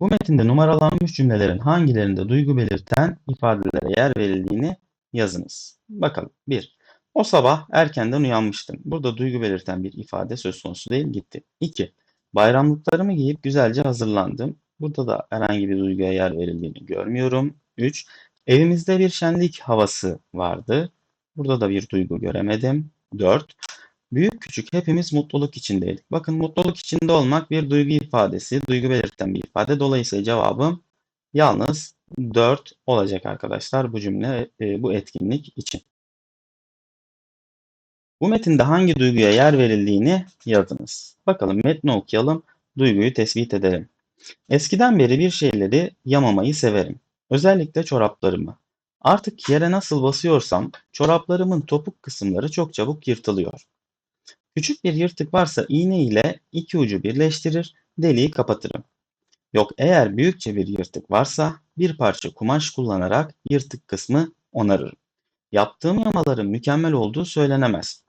Bu metinde numaralanmış cümlelerin hangilerinde duygu belirten ifadelere yer verildiğini yazınız. Bakalım. 1. O sabah erkenden uyanmıştım. Burada duygu belirten bir ifade söz konusu değil gitti. 2. Bayramlıklarımı giyip güzelce hazırlandım. Burada da herhangi bir duyguya yer verildiğini görmüyorum. 3. Evimizde bir şenlik havası vardı. Burada da bir duygu göremedim. 4. Büyük küçük hepimiz mutluluk içindeydik. Bakın mutluluk içinde olmak bir duygu ifadesi, duygu belirten bir ifade. Dolayısıyla cevabım yalnız 4 olacak arkadaşlar bu cümle, e, bu etkinlik için. Bu metinde hangi duyguya yer verildiğini yazınız. Bakalım metni okuyalım, duyguyu tespit edelim. Eskiden beri bir şeyleri yamamayı severim. Özellikle çoraplarımı. Artık yere nasıl basıyorsam çoraplarımın topuk kısımları çok çabuk yırtılıyor. Küçük bir yırtık varsa iğne ile iki ucu birleştirir, deliği kapatırım. Yok eğer büyükçe bir yırtık varsa bir parça kumaş kullanarak yırtık kısmı onarırım. Yaptığım yamaların mükemmel olduğu söylenemez.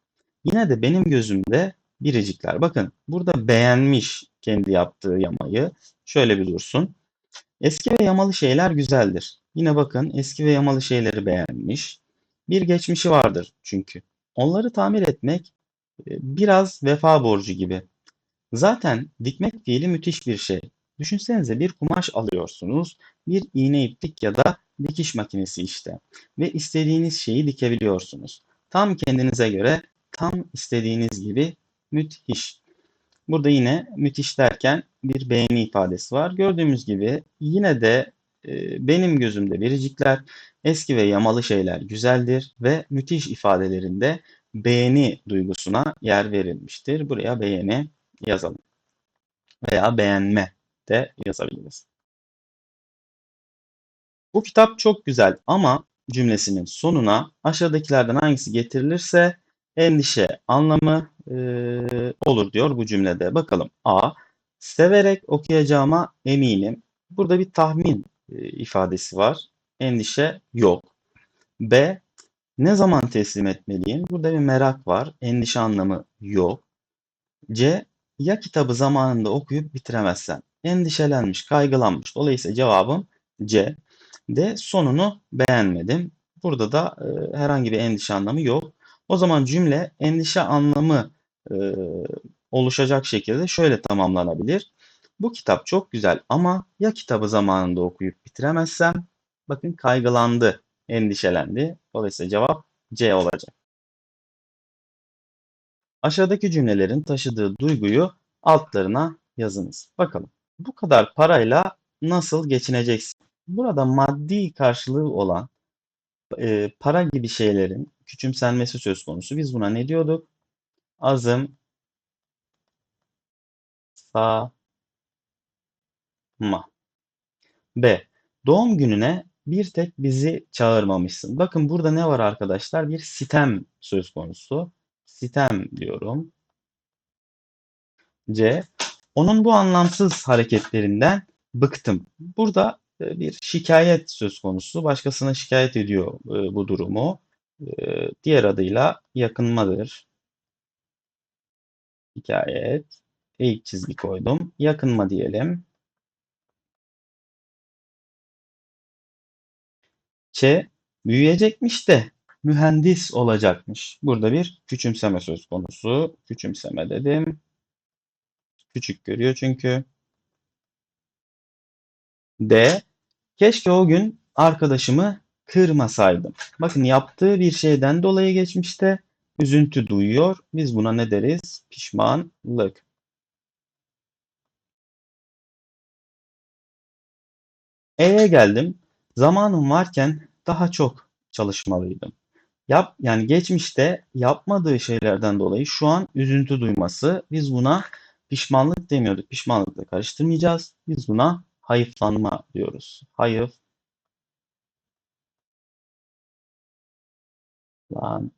Yine de benim gözümde biricikler. Bakın burada beğenmiş kendi yaptığı yamayı. Şöyle bir dursun. Eski ve yamalı şeyler güzeldir. Yine bakın eski ve yamalı şeyleri beğenmiş. Bir geçmişi vardır çünkü. Onları tamir etmek biraz vefa borcu gibi. Zaten dikmek fiili müthiş bir şey. Düşünsenize bir kumaş alıyorsunuz, bir iğne iplik ya da dikiş makinesi işte ve istediğiniz şeyi dikebiliyorsunuz. Tam kendinize göre, tam istediğiniz gibi müthiş. Burada yine müthiş derken bir beğeni ifadesi var. Gördüğümüz gibi yine de e, benim gözümde biricikler, eski ve yamalı şeyler güzeldir ve müthiş ifadelerinde beğeni duygusuna yer verilmiştir. Buraya beğeni yazalım. Veya beğenme de yazabiliriz. Bu kitap çok güzel ama cümlesinin sonuna aşağıdakilerden hangisi getirilirse endişe anlamı e, olur diyor bu cümlede. Bakalım A. Severek okuyacağıma eminim. Burada bir tahmin e, ifadesi var. Endişe yok. B. Ne zaman teslim etmeliyim? Burada bir merak var. Endişe anlamı yok. C. Ya kitabı zamanında okuyup bitiremezsem? Endişelenmiş, kaygılanmış. Dolayısıyla cevabım C. D. Sonunu beğenmedim. Burada da e, herhangi bir endişe anlamı yok. O zaman cümle endişe anlamı e, oluşacak şekilde şöyle tamamlanabilir. Bu kitap çok güzel ama ya kitabı zamanında okuyup bitiremezsem? Bakın kaygılandı, endişelendi. Dolayısıyla cevap C olacak. Aşağıdaki cümlelerin taşıdığı duyguyu altlarına yazınız. Bakalım. Bu kadar parayla nasıl geçineceksin? Burada maddi karşılığı olan e, para gibi şeylerin küçümsenmesi söz konusu. Biz buna ne diyorduk? Azım sa ma. B. Doğum gününe bir tek bizi çağırmamışsın. Bakın burada ne var arkadaşlar? Bir sitem söz konusu. Sitem diyorum. C. Onun bu anlamsız hareketlerinden bıktım. Burada e, bir şikayet söz konusu. Başkasına şikayet ediyor e, bu durumu. E, diğer adıyla yakınmadır. Şikayet. İlk çizgi koydum. Yakınma diyelim. Ç büyüyecekmiş de mühendis olacakmış. Burada bir küçümseme söz konusu. Küçümseme dedim. Küçük görüyor çünkü. D. Keşke o gün arkadaşımı kırmasaydım. Bakın yaptığı bir şeyden dolayı geçmişte üzüntü duyuyor. Biz buna ne deriz? Pişmanlık. E'ye geldim. Zamanım varken daha çok çalışmalıydım. Yap, yani geçmişte yapmadığı şeylerden dolayı şu an üzüntü duyması. Biz buna pişmanlık demiyorduk. Pişmanlıkla karıştırmayacağız. Biz buna hayıflanma diyoruz. Hayıf lanma.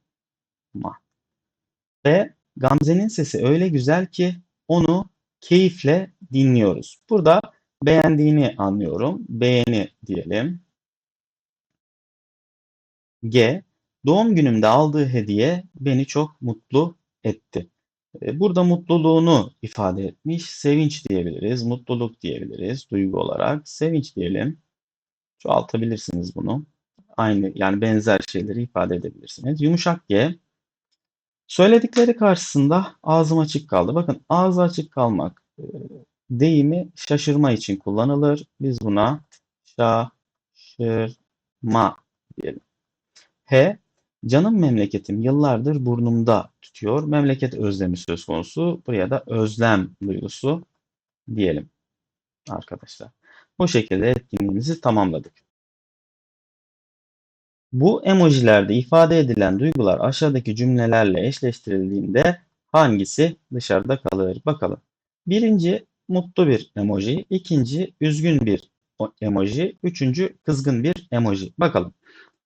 Ve Gamze'nin sesi öyle güzel ki onu keyifle dinliyoruz. Burada beğendiğini anlıyorum. Beğeni diyelim. G. Doğum günümde aldığı hediye beni çok mutlu etti. E, burada mutluluğunu ifade etmiş. Sevinç diyebiliriz, mutluluk diyebiliriz duygu olarak. Sevinç diyelim. Çoğaltabilirsiniz bunu. Aynı yani benzer şeyleri ifade edebilirsiniz. Yumuşak G. Söyledikleri karşısında ağzım açık kaldı. Bakın ağzı açık kalmak e, deyimi şaşırma için kullanılır. Biz buna şaşırma diyelim. H. Canım memleketim yıllardır burnumda tutuyor. Memleket özlemi söz konusu. Buraya da özlem duygusu diyelim arkadaşlar. Bu şekilde etkinliğimizi tamamladık. Bu emojilerde ifade edilen duygular aşağıdaki cümlelerle eşleştirildiğinde hangisi dışarıda kalır? Bakalım. Birinci mutlu bir emoji, ikinci üzgün bir emoji, üçüncü kızgın bir emoji. Bakalım.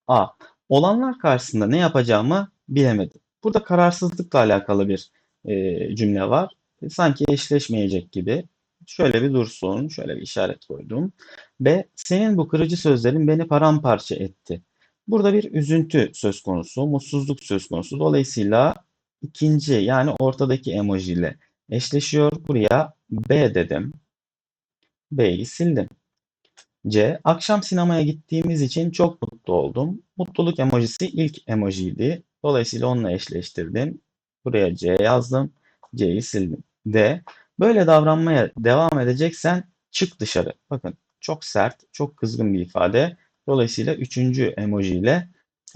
A. Olanlar karşısında ne yapacağımı bilemedim. Burada kararsızlıkla alakalı bir e, cümle var. Sanki eşleşmeyecek gibi. Şöyle bir dursun, şöyle bir işaret koydum. B. Senin bu kırıcı sözlerin beni paramparça etti. Burada bir üzüntü söz konusu, mutsuzluk söz konusu. Dolayısıyla ikinci yani ortadaki emoji ile eşleşiyor. Buraya B dedim. B'yi sildim. C. Akşam sinemaya gittiğimiz için çok mutlu oldum. Mutluluk emojisi ilk emojiydi. Dolayısıyla onunla eşleştirdim. Buraya C yazdım. C'yi sildim. D. Böyle davranmaya devam edeceksen çık dışarı. Bakın çok sert, çok kızgın bir ifade. Dolayısıyla üçüncü emoji ile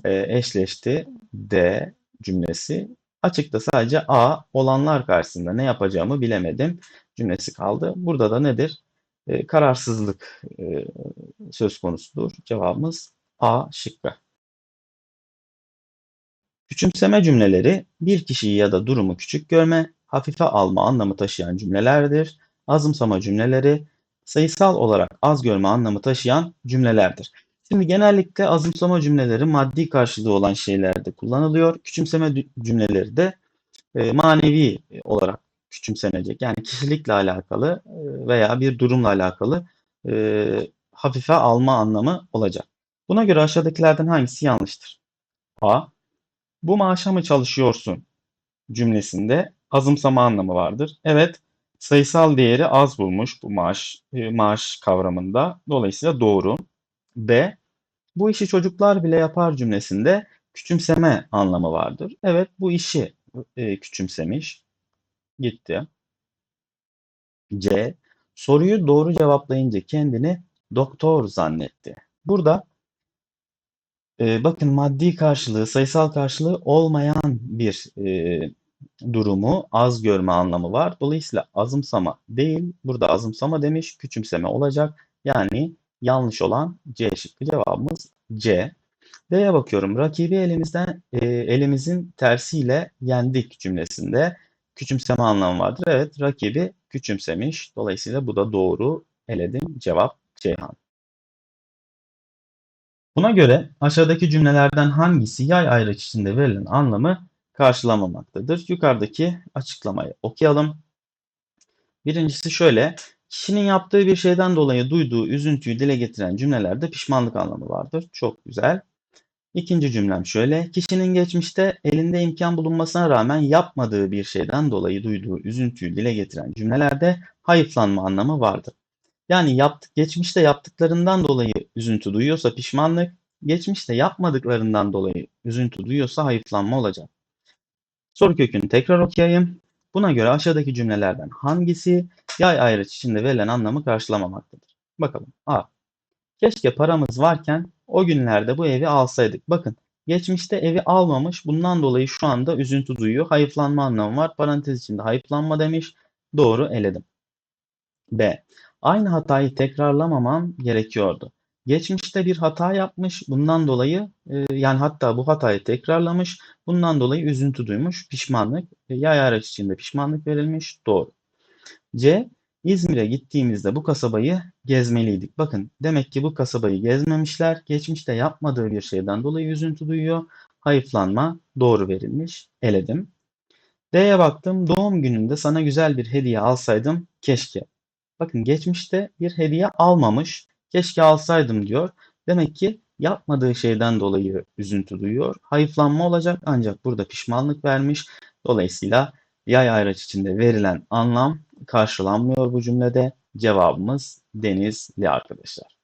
e, eşleşti. D cümlesi. Açıkta sadece A olanlar karşısında ne yapacağımı bilemedim cümlesi kaldı. Burada da nedir? E, kararsızlık e, söz konusudur. Cevabımız A şıkkı. Küçümseme cümleleri bir kişiyi ya da durumu küçük görme, hafife alma anlamı taşıyan cümlelerdir. Azımsama cümleleri sayısal olarak az görme anlamı taşıyan cümlelerdir. Şimdi genellikle azımsama cümleleri maddi karşılığı olan şeylerde kullanılıyor. Küçümseme cümleleri de e, manevi olarak küçümsenecek. Yani kişilikle alakalı veya bir durumla alakalı e, hafife alma anlamı olacak. Buna göre aşağıdakilerden hangisi yanlıştır? A. Bu maaşa mı çalışıyorsun cümlesinde azımsama anlamı vardır. Evet, sayısal değeri az bulmuş bu maaş e, maaş kavramında. Dolayısıyla doğru. B. Bu işi çocuklar bile yapar cümlesinde küçümseme anlamı vardır. Evet, bu işi e, küçümsemiş. Gitti. C. Soruyu doğru cevaplayınca kendini doktor zannetti. Burada e, bakın maddi karşılığı, sayısal karşılığı olmayan bir e, durumu az görme anlamı var. Dolayısıyla azımsama değil, burada azımsama demiş, küçümseme olacak. Yani yanlış olan C şıkkı cevabımız C. D'ye bakıyorum. Rakibi elimizden e, elimizin tersiyle yendik cümlesinde küçümseme anlamı vardır. Evet, rakibi küçümsemiş. Dolayısıyla bu da doğru. Eledim. Cevap Ceyhan. Buna göre aşağıdaki cümlelerden hangisi yay ayraç içinde verilen anlamı karşılamamaktadır? Yukarıdaki açıklamayı okuyalım. Birincisi şöyle. Kişinin yaptığı bir şeyden dolayı duyduğu üzüntüyü dile getiren cümlelerde pişmanlık anlamı vardır. Çok güzel. İkinci cümlem şöyle. Kişinin geçmişte elinde imkan bulunmasına rağmen yapmadığı bir şeyden dolayı duyduğu üzüntüyü dile getiren cümlelerde hayıflanma anlamı vardır. Yani yaptık, geçmişte yaptıklarından dolayı üzüntü duyuyorsa pişmanlık, geçmişte yapmadıklarından dolayı üzüntü duyuyorsa hayıflanma olacak. Soru kökünü tekrar okuyayım. Buna göre aşağıdaki cümlelerden hangisi yay ayrıç içinde verilen anlamı karşılamamaktadır? Bakalım. A. Keşke paramız varken o günlerde bu evi alsaydık. Bakın geçmişte evi almamış. Bundan dolayı şu anda üzüntü duyuyor. Hayıflanma anlamı var. Parantez içinde hayıflanma demiş. Doğru eledim. B. Aynı hatayı tekrarlamamam gerekiyordu. Geçmişte bir hata yapmış. Bundan dolayı e, yani hatta bu hatayı tekrarlamış. Bundan dolayı üzüntü duymuş. Pişmanlık. E, yay araç içinde pişmanlık verilmiş. Doğru. C. İzmir'e gittiğimizde bu kasabayı gezmeliydik. Bakın demek ki bu kasabayı gezmemişler. Geçmişte yapmadığı bir şeyden dolayı üzüntü duyuyor. Hayıflanma doğru verilmiş. Eledim. D'ye baktım. Doğum gününde sana güzel bir hediye alsaydım keşke. Bakın geçmişte bir hediye almamış. Keşke alsaydım diyor. Demek ki yapmadığı şeyden dolayı üzüntü duyuyor. Hayıflanma olacak ancak burada pişmanlık vermiş. Dolayısıyla Yay ayraç içinde verilen anlam karşılanmıyor bu cümlede. Cevabımız Denizli arkadaşlar.